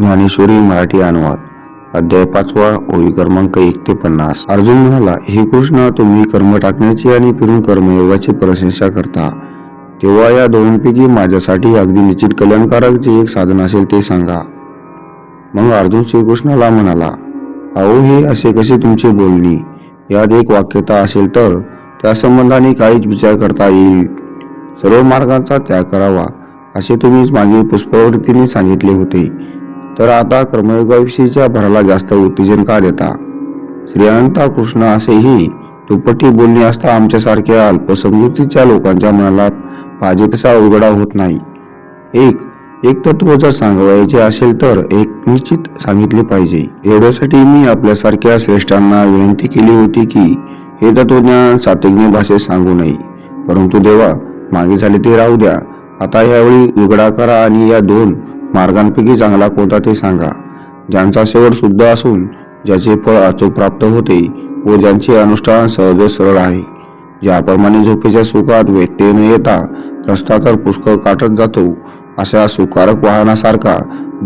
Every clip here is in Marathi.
ज्ञानेश्वरी मराठी अनुवाद अध्याय पाचवा ओवी क्रमांक एक ते पन्नास अर्जुन म्हणाला हे कृष्ण तुम्ही कर्म टाकण्याची आणि फिरून कर्मयोगाची प्रशंसा करता. तेव्हा या दोनपैकी माझ्यासाठी अगदी निश्चित कल्याणकारक जे एक साधन असेल ते सांगा. मग अर्जुन श्रीकृष्णाला म्हणाला अहो हे असे कसे तुमचे बोलणी? यात एक वाक्यता असेल तर त्या संबंधाने काहीच विचार करता येईल. सर्व मार्गांचा त्याग करावा असे तुम्हीच मागे पुष्पवृत्तीने सांगितले होते. तर आता कर्मयोगाविषयीच्या भराला जास्त उत्तेजन का देता? श्री अनंता कृष्ण असेही दुपट्टी बोलणी असता आमच्यासारख्या अल्पसमजुतीच्या लोकांच्या मनाला पाहिजे तसा उघडा होत नाही. एक एक तत्व जर सांगायचे असेल तर एक निश्चित सांगितले पाहिजे. एवढ्यासाठी मी आपल्यासारख्या श्रेष्ठांना विनंती केली होती की हे तत्वज्ञान सातज्ञ भाषेत सांगू नये. परंतु देवा मागे झाले ते राहू द्या. आता यावेळी उघडा करा आणि या दोन मार्गांपैकी चांगला कोणता ते सांगा. ज्यांचा शेवट शुद्ध असून ज्याचे फळ अचूक प्राप्त होते व ज्यांचे अनुष्ठान सहज सरळ आहे. ज्याप्रमाणे झोपेच्या सुखात व्यत्यय न येता रस्ता तर पुष्कळ काटत जातो अशा सुकारक वाहनासारखा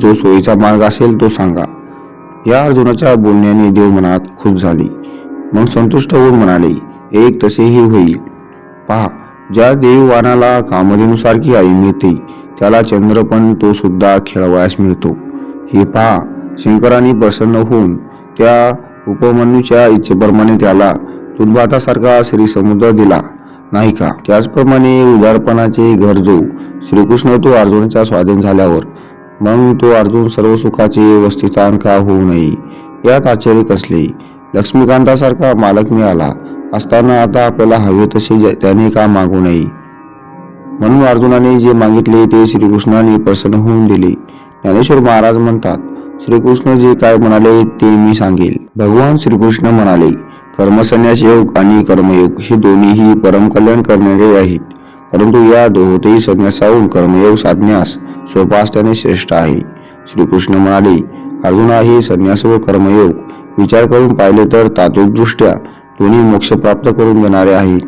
जो सोयीचा मार्ग असेल तो सांगा. या अर्जुनाच्या बोलण्याने देव मनात खुश झाली. मग संतुष्ट होऊन म्हणाले एक तसेही होईल. पहा ज्या देववानाला कामधेनुसारखी आई मिळते त्याला चंद्र पण तो सुद्धा खेळवायस मिळतो. हे पहा शंकरांनी प्रसन्न होऊन त्या उपमन्यूच्या इच्छेप्रमाणे त्याला दुर्भातासारखा श्री समुद्र दिला. नाही का? त्याचप्रमाणे उदारपणाचे घर जो श्रीकृष्ण तो अर्जुनाच्या स्वाधीन झाल्यावर मग तो अर्जुन सर्व सुखाचे वस्तिस्थान का होऊ नये यात आश्चर्य कसले? लक्ष्मीकांतासारखा मालक मिळाला असताना आता आपल्याला हवे तसे त्याने का मागू नये? म्हणून अर्जुनाने जे मागितले ते श्रीकृष्णाने प्रसन्न होऊन दिले. ज्ञानेश्वर महाराज म्हणतात श्रीकृष्ण जे काय म्हणाले ते मी सांगेल. भगवान श्रीकृष्ण म्हणाले कर्मसन्यास योग आणि कर्मयोग हे दोन्हीही परमकल्याण करणारे आहेत. परंतु या दोहोतेही संन्यासाहून कर्मयोग साधण्यास सोपा असल्याने श्रेष्ठ आहे. श्रीकृष्ण म्हणाले अर्जुना हे संन्यास व कर्मयोग विचार करून पाहिले तर तात्विकदृष्ट्या दोन्ही मोक्ष प्राप्त करून देणारे आहेत.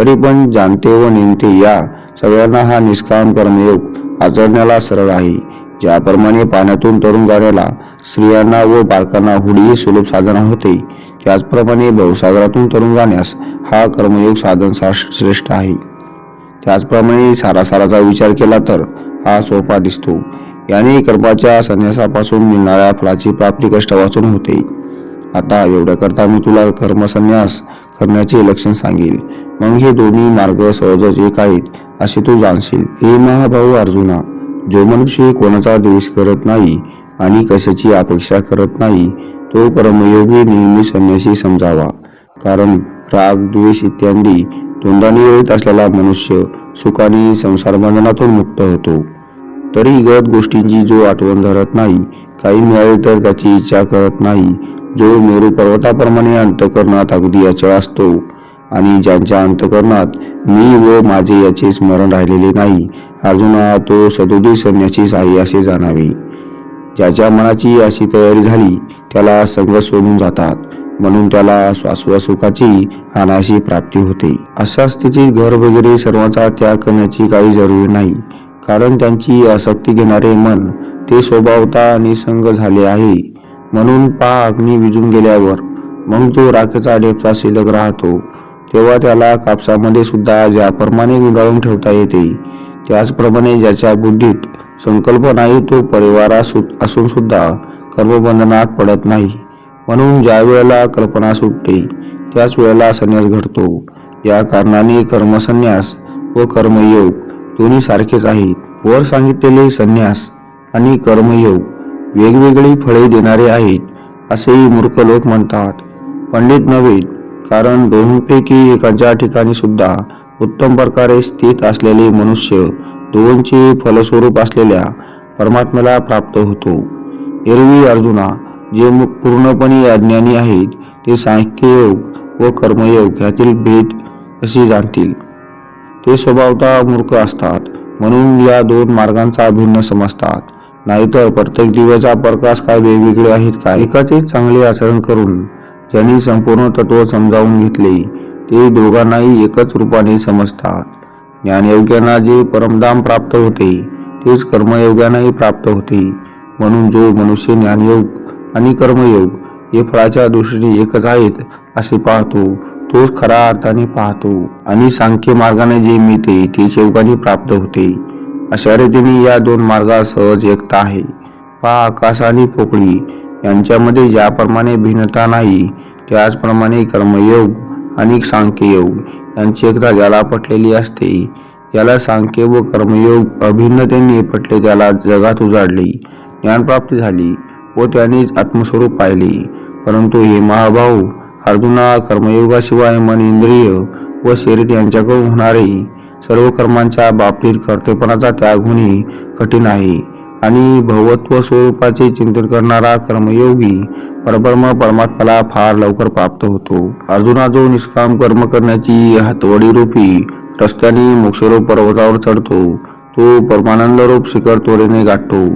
तरी पण जाणते व नेमते या सगळ्यांना हा निष्काम कर्मयोग आचरण्याला सरळ आहे. ज्याप्रमाणे पाण्यातून तरुण जाण्याला स्त्रियांना व बालकांना हुडी सुलभ साधना होते त्याचप्रमाणे भवसागरातून तरुण जाण्यास हा कर्मयोग साधन सा- श्रेष्ठ आहे. त्याचप्रमाणे सारासाराचा विचार केला तर हा सोपा दिसतो. याने कर्माच्या संन्यासापासून मिळणाऱ्या फळाची प्राप्ती वाचून होते. आता एवढ्याकरता मी तुला कर्मसन्यास करण्याचे लक्षण सांगेल. मग हे दोन्ही मार्ग सहजच एक आहेत असे तू जाणशील. हे महाभाऊ अर्जुना जो मनुष्य कोणाचा द्वेष करत नाही आणि कशाची अपेक्षा करत नाही तो कर्मयोगी नेहमी संन्यासी समजावा. कारण राग द्वेष इत्यादी तोंडाने येत असलेला मनुष्य सुखाने संसार बंधनातून मुक्त होतो. तरी गत गोष्टींची जो आठवण धरत नाही काही मिळाले तर त्याची इच्छा करत नाही जो मेरू पर्वताप्रमाणे अंतकरणात अगदी अचळ असतो. आणि ज्यांच्या अंतकरणात मी व माझे याचे स्मरण राहिलेले नाही अर्जुना तो सदोदी संन्यासीच आहे असे जाणावे. ज्याच्या मनाची अशी तयारी झाली त्याला संघ सोडून जातात. म्हणून त्याला श्वासोसुखाची अनाशी प्राप्ती होते. अशा स्थितीत घर वगैरे सर्वांचा त्याग करण्याची काही जरुरी नाही कारण त्यांची आसक्ती घेणारे मन ते स्वभावता निसंग झाले आहे. म्हणून पा अग्नी विजून गेल्यावर मग जो राखेचा डेपचा शिल्लक राहतो. तेव्हा त्याला कापसामध्ये सुद्धा ज्याप्रमाणे गुंडाळून ठेवता येते त्याचप्रमाणे ज्याच्या बुद्धीत संकल्प नाही तो परिवारा असून सुद्धा कर्मबंधनात पडत नाही. म्हणून ज्या वेळेला कल्पना सुटते त्याच वेळेला संन्यास घडतो. या कारणाने कर्मसन्यास व कर्मयोग दोन्ही सारखेच आहेत. वर सांगितलेले संन्यास आणि कर्मयोग वेगवेगळी फळे देणारे आहेत असेही मूर्ख लोक म्हणतात. पंडित नव्हे कारण दोन्हीपैकी एकाच्या ठिकाणी सुद्धा उत्तम प्रकारे स्थित असलेले मनुष्य दोनचे फलस्वरूप असलेल्या परमात्म्याला प्राप्त होतो. एरवी अर्जुना जे पूर्णपणे अज्ञानी आहेत ते सांख्ययोग व कर्मयोग यातील भेद कशी जाणतील? ते स्वभावता मूर्ख असतात म्हणून या दोन मार्गांचा भिन्न समजतात. नाहीतर प्रत्येक दिव्याचा प्रकाश काय वेगवेगळे आहेत का एकाचे चांगले आचरण करून ज्यांनी संपूर्ण तत्व समजावून घेतले ते दोघांनाही एकच रूपाने समजतात. ज्ञानयोग्यांना जे परमधाम प्राप्त होते तेच कर्मयोग्यांनाही प्राप्त होते. म्हणून जो मनुष्य ज्ञानयोग आणि कर्मयोग हे फळाच्या दृष्टीने एकच आहेत असे पाहतो. तोच खऱ्या अर्थाने पाहतो. आणि सांख्य मार्गाने जे मिळते तेच योगाने प्राप्त होते. अशा रीतीने या दोन मार्गात सहज एकता आहे. पा आकाश आणि पोकळी. यांच्यामध्ये ज्याप्रमाणे भिन्नता नाही त्याचप्रमाणे कर्मयोग आणि सांख्ययोग. यांची एकता ज्याला पटलेली असते ज्याला सांख्य व कर्मयोग अभिन्नतेने पटले त्याला जगात उजाडले. ज्ञानप्राप्ती झाली व त्यानेच आत्मस्वरूप पाहिले. परंतु हे महाभाऊ अर्जुना कर्मयोगाशिवाय मन इंद्रिय व शरीर यांच्याकडून होणारे सर्व कर्मांच्या बाबतीत कर्तेपणाचा त्याग होणे कठीण आहे. आणि भगवत्व स्वरूपाचे चिंतन करणारा कर्मयोगी परब्रह्म परमात्म्याला फार लवकर प्राप्त होतो. अर्जुना जो निष्काम कर्म करण्याची हातवडी रूपी रस्त्याने मोक्षरूप पर्वतावर चढतो. तो परमानंद रूप शिखर तोडीने गाठतो.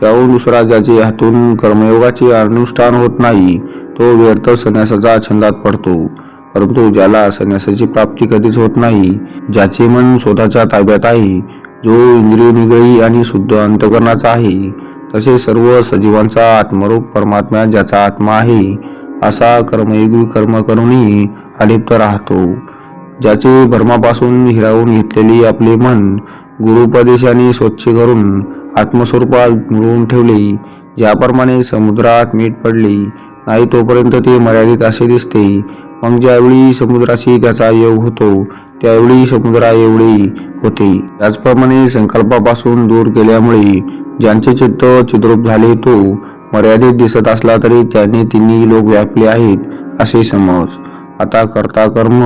त्याहून दुसरा ज्याचे हातून कर्मयोगाचे अनुष्ठान होत नाही तो व्यर्थ संन्यासाचा छंदात पडतो. परंतु ज्याला संन्यासाची प्राप्ती कधीच होत नाही ज्याचे मन स्वतःच्या ताब्यात आहे जो इंद्रिय आणि शुद्ध अंतकरणाचा आहे तसे सर्व सजीवांचा आत्मरूप परमात्मा ज्याचा आत्मा आहे असा कर्मयोगी कर्म करूनही अलिप्त राहतो. ज्याचे भ्रमापासून हिरावून घेतलेले आपले मन गुरुपदेशाने स्वच्छ करून आत्मस्वरूपात मिळवून ठेवले ज्याप्रमाणे समुद्रात मीठ पडले नाही तोपर्यंत ते मर्यादित असे दिसते. मग ज्यावेळी समुद्राशी त्याचा योग होतो त्यावेळी समुद्रा एवढे होते. त्याचप्रमाणे संकल्पापासून दूर केल्यामुळे ज्यांचे चित्त चिद्रूप झाले तो मर्यादित दिसत असला तरी त्याने तिन्ही लोक व्यापले आहेत असे समज. आता कर्ता कर्म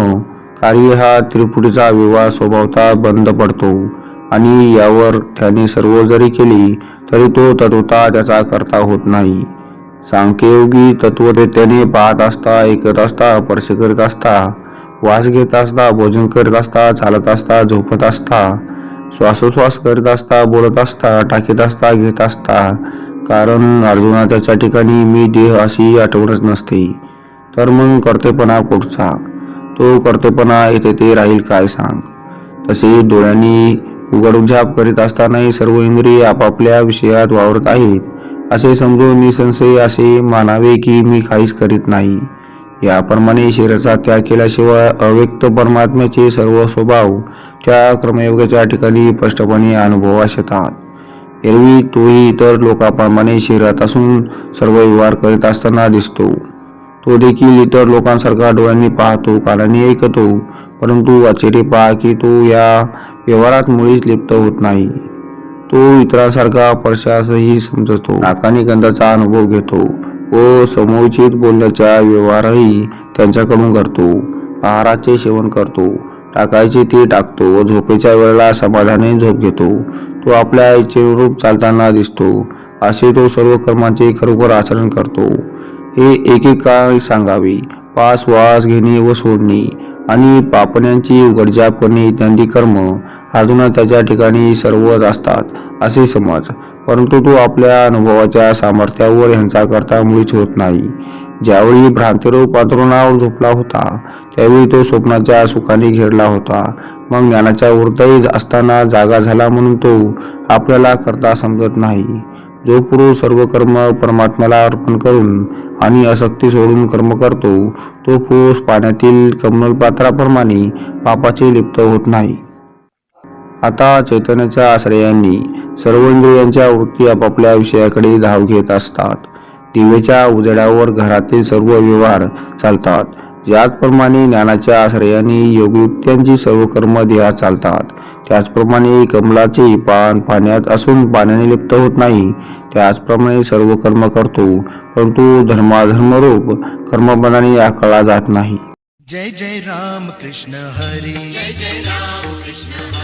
कार्य हा त्रिपुटीचा विवाह स्वभावता बंद पडतो. आणि यावर त्याने सर्व जरी केली तरी तो तत्वता त्याचा करता होत नाही. सांख्ययोगी तत्वतेने पाहत असता ऐकत असता स्पर्श करीत असता वास घेत असता भोजन करीत असता चालत असता झोपत असता श्वासोश्वास करीत असता बोलत असता टाकीत असता घेत असता. कारण अर्जुना त्याच्या ठिकाणी मी देह अशी आठवणच नसते. तर मग कर्तेपणा कुठचा? तो कर्तेपणा येथे ते राहील काय सांग? तसे डोळ्यांनी उघडझाप करीत असतानाही सर्व इंद्रिय आपापल्या विषयात वावरत आहेत. असे समजून निसंशय असे मानावे की मी काहीच करीत नाही. याप्रमाणे शरीराचा त्याग केल्याशिवाय अव्यक्त परमात्म्याचे सर्व स्वभाव त्या क्रमयोगाच्या ठिकाणी स्पष्टपणे अनुभवास येतात. एरवी तोही इतर लोकांप्रमाणे शरीरात असून सर्व व्यवहार करीत असताना दिसतो. तो देखील इतर लोकांसारखा डोळ्यांनी पाहतो कानाने ऐकतो परंतु आश्चर्य पहा की तो या व्यवहारात मुळीच लिप्त होत नाही. तो इतरांसारखा परशासही समजतो. नाकाने गंधाचा अनुभव घेतो. व समोचित बोलण्याचा व्यवहारही त्यांच्याकडून करतो. आहाराचे सेवन करतो. टाकायचे ते टाकतो. व झोपेच्या वेळेला समाधाने झोप घेतो. तो आपल्या इच्छेनुरूप चालताना दिसतो. असे तो सर्व कर्मांचे खरोखर आचरण करतो. हे एक एक काळ सांगावे. पास वास घेणे व सोडणे आणि पापण्यांची उघडजाप करणे इत्यादी कर्म अजून त्याच्या ठिकाणी सर्वच असतात असे समज. परंतु तो आपल्या अनुभवाच्या सामर्थ्यावर ह्यांचा करता मुळीच होत नाही. ज्यावेळी भ्रांतिरूप अंतरुणावर झोपला होता त्यावेळी तो स्वप्नाच्या सुखाने घेरला होता. मग ज्ञानाच्या वृद्धही असताना जागा झाला म्हणून तो आपल्याला करता समजत नाही. जो पुरुष सर्व कर्म परमात्म्याला अर्पण करून आणि आसक्ती सोडून कर्म करतो तो पुरुष पाण्यातील कमलपात्राप्रमाणे पापाचे लिप्त होत नाही. आता चैतन्याच्या आश्रयांनी सर्व इंद्रियांच्या वृत्ती आपापल्या विषयाकडे धाव घेत असतात. दिवेच्या उजेडावर घरातील सर्व व्यवहार चालतात. ज्याचप्रमाणे ज्ञानाच्या आश्रयाने योगयुक्त्यांची सर्व कर्म देहात चालतात. त्याचप्रमाणे कमलाचे पान पाण्यात असून पाण्याने लिप्त होत नाही. त्याचप्रमाणे सर्व कर्म करतो परंतु धर्माधर्मरूप कर्मबंधाने आकळला जात नाही. जय जय राम कृष्ण हरी. जय जय राम कृष्ण हरी.